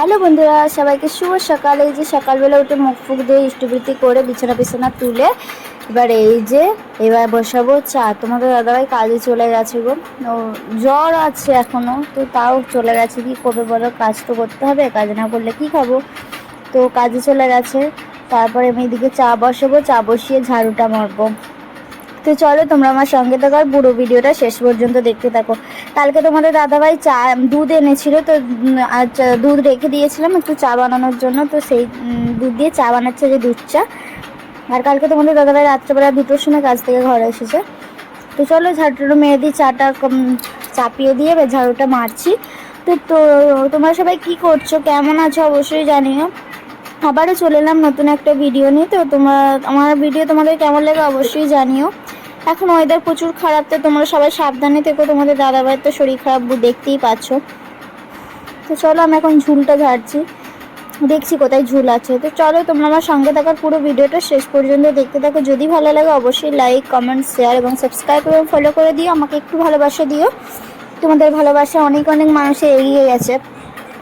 Hello বন্ধুরা, সবাইকে শুভ সকালে। এই যে সকালবেলা উঠে মুখ ফুক দিয়ে ইষ্টবৃত্তি করে বিছানা বিছানা তুলে এবার এই যে এবার বসাবো চা। তোমাদের দাদাভাই কাজে চলে গেছে গো। ও, জ্বর আছে এখনও তো তাও চলে গেছে। কি করবে বলো? কাজ তো করতে হবে, কাজ না করলে কি খাব? তো কাজে চলে গেছে। তারপরে আমি এদিকে চা বসাবো, চা বসিয়ে ঝাড়ুটা মারবো। তো চলো তোমরা আমার সঙ্গে থাকো আর পুরো ভিডিওটা শেষ পর্যন্ত দেখতে থাকো। কালকে তোমাদের দাদাভাই চা, দুধ এনেছিল তো দুধ রেখে দিয়েছিলাম একটু চা বানানোর জন্য, তো সেই দুধ দিয়ে চা বানাচ্ছে যে দুধ চা। আর কালকে তোমাদের দাদাভাই রাত্রেবেলা দুটোর সময় কাজ থেকে ঘরে এসেছে। তো চলো ঝাড়ুটা মেরে দিই চাটা চাপিয়ে দিয়ে ঝাড়ুটা মারছি। তো তো তোমরা সবাই কি করছ? কেমন আছো? অবশ্যই জানিও। আবারও চলে এলাম নতুন একটা ভিডিও নিয়ে, তো তোমার, আমার ভিডিও তোমাদের কেমন লাগে অবশ্যই জানিও। এখন ওয়েদার প্রচুর খারাপ, তো তোমরা সবাই সাবধানে থেকো। তোমাদের দাদাভাইয়ের তো শরীর খারাপ দেখতেই পাচ্ছ। তো চলো আমি এখন ঝুলটা ঝাড়ছি। দেখছি কোথায় ঝুল আছে। তো চলো তোমরা আমার সঙ্গে থাকার পুরো ভিডিওটা শেষ পর্যন্ত দেখতে থাকো। যদি ভালো লাগে অবশ্যই লাইক কমেন্ট শেয়ার এবং সাবস্ক্রাইব এবং ফলো করে দিও। আমাকে একটু ভালোবাসা দিও। তোমাদের ভালোবাসা অনেক অনেক মানুষে এগিয়ে গেছে।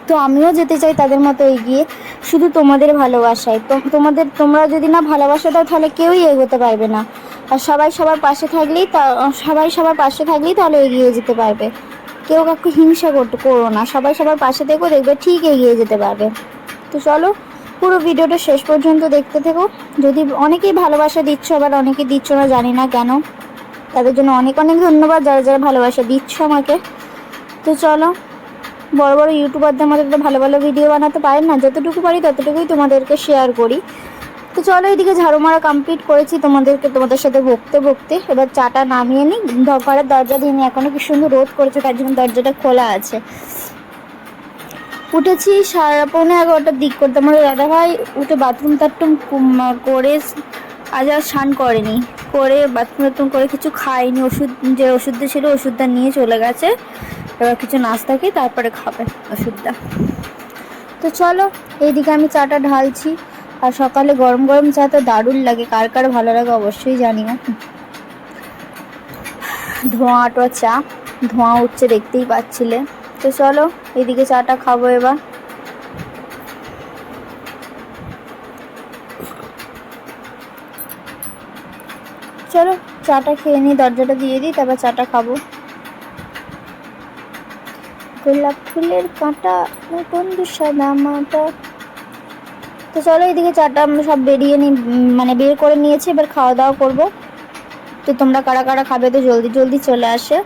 তো আমিও যেতে চাই তাদের মতো এগিয়ে। শুধু তোমাদের ভালোবাসায়। তোমাদের, তোমরা যদি না ভালোবাসা দাও, তাহলে কেউই এগোতে পারবে না। আর সবাই সবার পাশে থাকলেই সবাই সবার পাশে থাকলেই তাহলে এগিয়ে যেতে পারবে। কেউ কাউকে হিংসা করতে করো না, সবাই সবার পাশে থেকো, দেখবে ঠিক এগিয়ে যেতে পারবে। তো চলো, পুরো ভিডিওটা শেষ পর্যন্ত দেখতে থেকো। যদি অনেকেই ভালোবাসা দিচ্ছ, আবার অনেকে দিচ্ছ না, জানি না কেন। তাদের জন্য অনেক অনেক ধন্যবাদ যারা যারা ভালোবাসা দিচ্ছ আমাকে। তো চলো, বড় বড় ইউটিউবারদের তো ভালো ভালো ভিডিও বানাতে পারেন না, যতটুকু পারি ততটুকুই তোমাদেরকে শেয়ার করি। তো চলো এদিকে ঝাড়ু মারা কমপ্লিট করেছি। তোমাদেরকে তোমাদের সাথে বকতে বকতে এবার চাটা নামিয়ে নিই। ঘরের দরজা দিয়ে নিই এখনও কি সুন্দর রোদ করেছে, তার জন্য দরজাটা খোলা আছে। উঠেছি সাড়ে পৌনে এগারোটার দিক করতে। আমার দাদা ভাই উঠে বাথরুম টাথরুম করে আজ আর স্নান করেনি। করে বাথরুম টাথরুম করে কিছু খায়নি। ওষুধ, যে ওষুধটা ছিল ওষুধটা নিয়ে চলে গেছে। এবার কিছু নাস্তা খেয়ে তারপরে খাবে ওষুধটা। তো চলো, এইদিকে আমি চাটা ঢালছি। আর সকালে গরম গরম চা তো দারুণ লাগে। কার কার ভালো লাগে অবশ্যই জানিও। ধোঁয়া টোয়া চা, ধোঁয়া উঠছে দেখতেই পাচ্ছিলে। তো চলো এইদিকে চাটা খাব এবার। চলো, চাটা খেয়ে নিই, দরজাটা দিয়ে দিই, তারপর চাটা খাব। গোলাপ ফুলের কাঁটা বন্ধু সাদা মাটা তো চলো এইদিকে চাটা সব বেরিয়ে নি মানে বের করে নিয়েছি, এবার খাওয়া দাওয়া করব। তো তোমরা কারা কারা খাবে তো জলদি জলদি চলে আসে।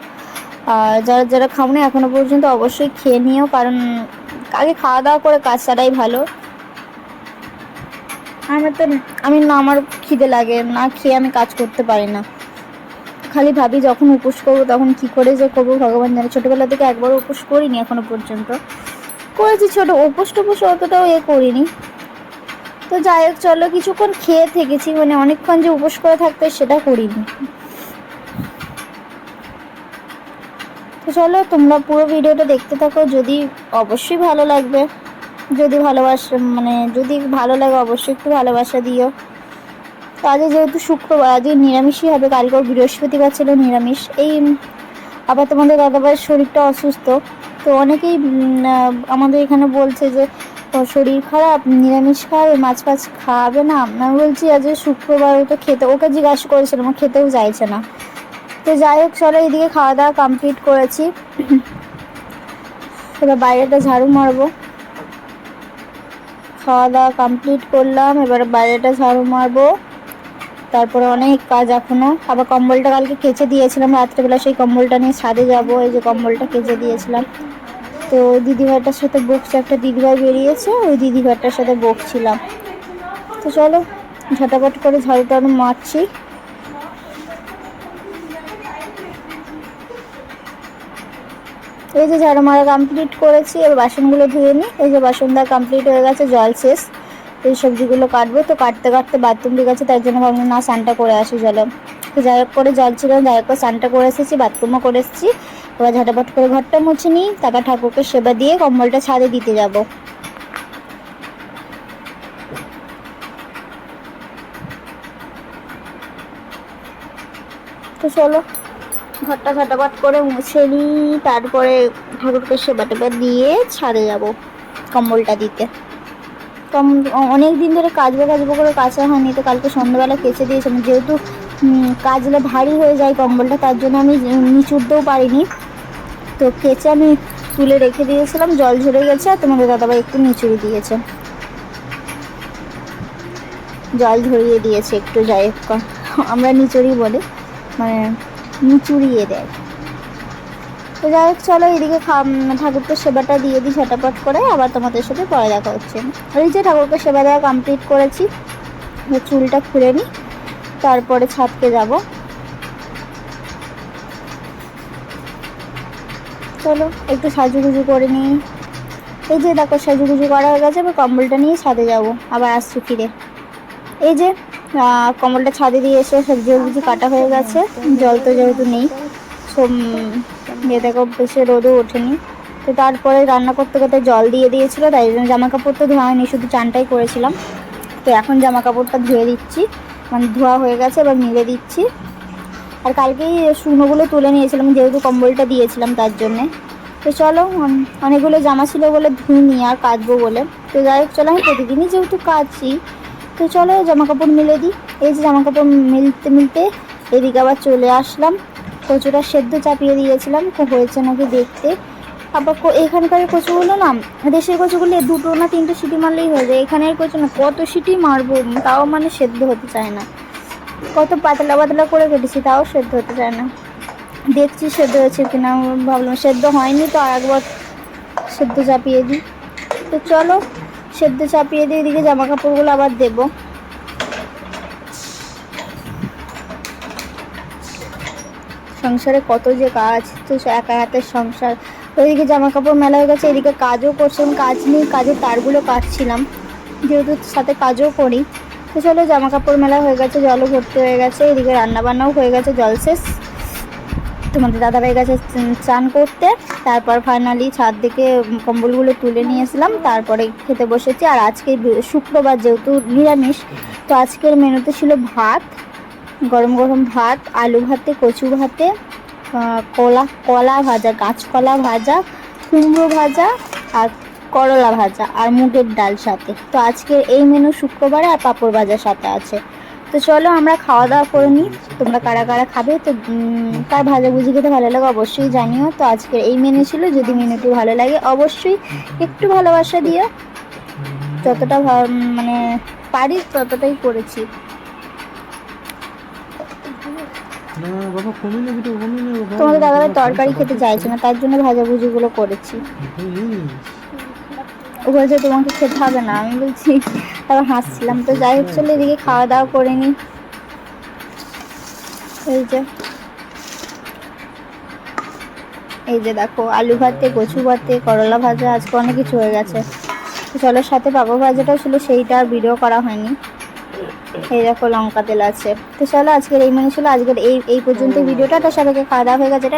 আর যারা যারা খাও না এখনও পর্যন্ত অবশ্যই খেয়ে নিও, কারণ আগে খাওয়া দাওয়া করে কাজ ছাড়াই ভালো। আমার তো আমি না, আমার খিদে লাগে, না খেয়ে আমি কাজ করতে পারি না। খালি ভাবি যখন উপোস করব তখন কি করে যে করব, ভগবান জানে। ছোটোবেলা থেকে একবারও উপোস করিনি এখনও পর্যন্ত। করেছি ছোটো উপোস টুপোস অতটাও এ করিনি। তো যাই হোক, চলো কিছুক্ষণ খেয়ে থেকেছি মানে অনেকক্ষণ যে উপোস করে থাকতে সেটা করিনি। তো চলো, তোমরা পুরো ভিডিওটা দেখতে থাকো, যদি অবশ্যই ভালো লাগবে। যদি ভালোবাসা মানে যদি ভালো লাগে, অবশ্যই একটু ভালোবাসা দিও। তো আজকে যেহেতু শুক্রবার, আজকে নিরামিষই হবে, কালকে বৃহস্পতিবার ছিল নিরামিষ। এই আবার তোমাদের দাদাভাইয়ের শরীরটা অসুস্থ। তো অনেকেই আমাদের এখানে বলছে যে শরীর খারাপ, নিরামিষ খাবে মাছ ফাছ খাওয়াবে না। আমি বলছি, আজ শুক্রবার তো খেতে, ওকে জিজ্ঞাসা করেছিলাম, ও খেতেও চাইছে না। তো যাই হোক, চলো এইদিকে খাওয়া দাওয়া কমপ্লিট করেছি। এবার বাইরেটা ঝাড়ু মারবো। খাওয়া দাওয়া কমপ্লিট করলাম, এবার বাইরেটা ঝাড়ু মারবো। তারপরে অনেক কাজ এখনও। আবার কম্বলটা কালকে কেচে দিয়েছিলাম, রাত্রেবেলা সেই কম্বলটা নিয়ে ছাদে যাব, এই যে কম্বলটা কেচে দিয়েছিলাম। তো দিদিভাইটার সাথে বকছে একটা দিদিভাই বেরিয়েছে, ওই দিদিভাইটার সাথে বকছিলাম তো চলো, ঝটাপট করে ঝাড়ু টাড়ু মারছি। এই যে ঝাড়ু মারা কমপ্লিট করেছি, এবার বাসনগুলো ধুয়ে নিই এই যে বাসন দেওয়া কমপ্লিট হয়ে গেছে, জল শেষ। এই সবজিগুলো কাটবো, তো কাটতে কাটতে বাথরুম ঠিক আছে তাই জন্য ভাবলাম, না, স্নানটা করে আসি জলে তো যাই হোক, করে জল ছিল যাই হোক করে স্নানটা করে এসেছি বাথরুমও করে এসেছি। এবার ঝটাপট করে ঘরটা মুছে নিই, তারপর ঠাকুরকে সেবা দিয়ে কম্বলটা ছাদে দিতে যাব। তো চলো, ঘরটা ঝটাপট করে মুছে নিই, তারপরে ঠাকুরকে সেবা টেবা দিয়ে ছাদে যাব কম্বলটা দিতে। কম অনেক দিন ধরে কাচবো কাচবো করে কাচা হয়নি, তো কালকে সন্ধ্যাবেলা কেচে দিয়েছিলাম যেহেতু কাচলে ভারী হয়ে যায় কম্বলটা, তার জন্য আমি নিচুড়তেও পারিনি। তো কেচে আমি তুলে রেখে দিয়েছিলাম, জল ঝরে গেছে আর তোমাদের দাদাভাই একটু নিচুড়ি দিয়েছে। জল ঝরিয়ে দিয়েছে একটু, যাই হোক আমরা নিচুড়ি বলি মানে নিচুড়িয়ে দেয়। তো যাই হোক, চলো এদিকে ঠাকুরকে সেবাটা দিয়ে দিই ঝটাপট করে, আবার তোমাদের সাথে পরে দেখা হচ্ছে। ওই যে ঠাকুরকে সেবা দেওয়া কমপ্লিট করেছি চুলটা খুলে নিই, তারপরে ছাদকে যাব। চলো, একটু সাজুগুজু করে নিই। এই যে দেখো, সাজুগুজু করা হয়ে গেছে, এবার কম্বলটা নিয়ে ছাদে যাব, আবার আসছি ফিরে। এই যে কম্বলটা ছাদে দিয়ে এসে সবজি কাটা হয়ে গেছে, জল তো যেহেতু নেই সব ইয়ে দেখো, বেশি রোদও ওঠেনি। তো তারপরে রান্না করতে করতে জল দিয়ে দিয়েছিলো, তাই জন্য জামা কাপড় তো ধোয়া হয়নি, শুধু চানটাই করেছিলাম। তো এখন জামা কাপড়টা ধুয়ে দিচ্ছি মানে ধোয়া হয়ে গেছে, এবার মিলে দিচ্ছি। আর কালকেই শুকনোগুলো তুলে নিয়েছিলাম, যেহেতু কম্বলটা দিয়েছিলাম তার জন্যে। তো চলো অনেকগুলো জামা ছিল বলে ধুইনি আর কাচবো বলে। তো যাই হোক, চলো আমি প্রতিদিনই যেহেতু কাচি, তো চলো জামা কাপড় মিলে দিই। এই যে জামা কাপড় মিলতে মিলতে এদিকে আবার চলে আসলাম। কচুটা সেদ্ধ চাপিয়ে দিয়েছিলাম হয়েছে নাকি দেখতে। আবার এখানকার কচুগুলো না, দেশের কচুগুলো দুটো না তিনটে সিটি মারলেই হয়ে যায়। এখানের কচু না, কত সিটি মারবো তাও মানে সেদ্ধ হতে চায় না। কত পাতলা পাতলা করে কেটেছি, তাও সেদ্ধ হতে চায় না। দেখছি সেদ্ধ হয়েছে কিনা, ভাবলাম সেদ্ধ হয়নি তো আর একবার সেদ্ধ চাপিয়ে দিই। তো চলো, সেদ্ধ চাপিয়ে দিয়ে এদিকে জামা কাপড়গুলো আবার দেবো। সংসারে কত যে কাজ, তো একা হাতের সংসার। তো এদিকে জামা কাপড় মেলা হয়ে গেছে, এদিকে কাজও করছিলাম কাজ নেই, কাজের তারগুলো কাটছিলাম। যেহেতু সাথে কাজও করি। চলো জামা কাপড় মেলা হয়ে গেছে, জলও ভর্তি হয়ে গেছে, এদিকে রান্না বান্নাও হয়ে গেছে, জল শেষ। তোমাদের দাদাভাই গেছে চান করতে, তারপর ফাইনালি ছাদ থেকে কম্বলগুলো তুলে নিয়েছিলাম তারপরে খেতে বসেছি। আর আজকে শুক্রবার যেহেতু নিরামিষ, তো আজকের মেনুতে ছিল ভাত, গরম গরম ভাত, আলু ভাতে, কচু ভাতে কলা কলা ভাজা কাঁচকলা ভাজা, কুমড়ো ভাজা, আর করলা ভাজা আর মুগের ডাল সাথে। তো আজকে এই মেনু শুক্রবারে আর পাঁপড় ভাজার সাথে আছে। তো চলো আমরা খাওয়া দাওয়া করে নিই। তোমরা কারা কারা খাবে? তো কার ভাজা ভুজি খেতে ভালো লাগে অবশ্যই জানিও। তো আজকে এই মেনু ছিল। যদি মেনুটি ভালো লাগে অবশ্যই একটু ভালোবাসা দিও। যতটা মানে পারি ততটাই করেছি। তোমাদের দাদাভাই তরকারি খেতে চাইছে না তার জন্য ভাজাভুজিগুলো করেছি। ও বলছে তোমাকে খেতে হবে না, আমি বলছি তারপর হাসছিলাম। তো যাই হোক, চলে এদিকে খাওয়া দাওয়া করে নিই এই যে। এই যে দেখো, আলু ভাতে, কচু ভাতে, করলা ভাজা, আজকে অনেক কিছু হয়ে গেছে। চলো, সাথে পাপা ভাজাটাও ছিল, সেইটা ভিডিও করা হয়নি। এই দেখো, লঙ্কা তেল আছে। তো চলো, আজকের এই মানে ছিল, আজকের এই এই পর্যন্ত ভিডিওটা। তো সবাইকে খাওয়া দাওয়া হয়ে গেছে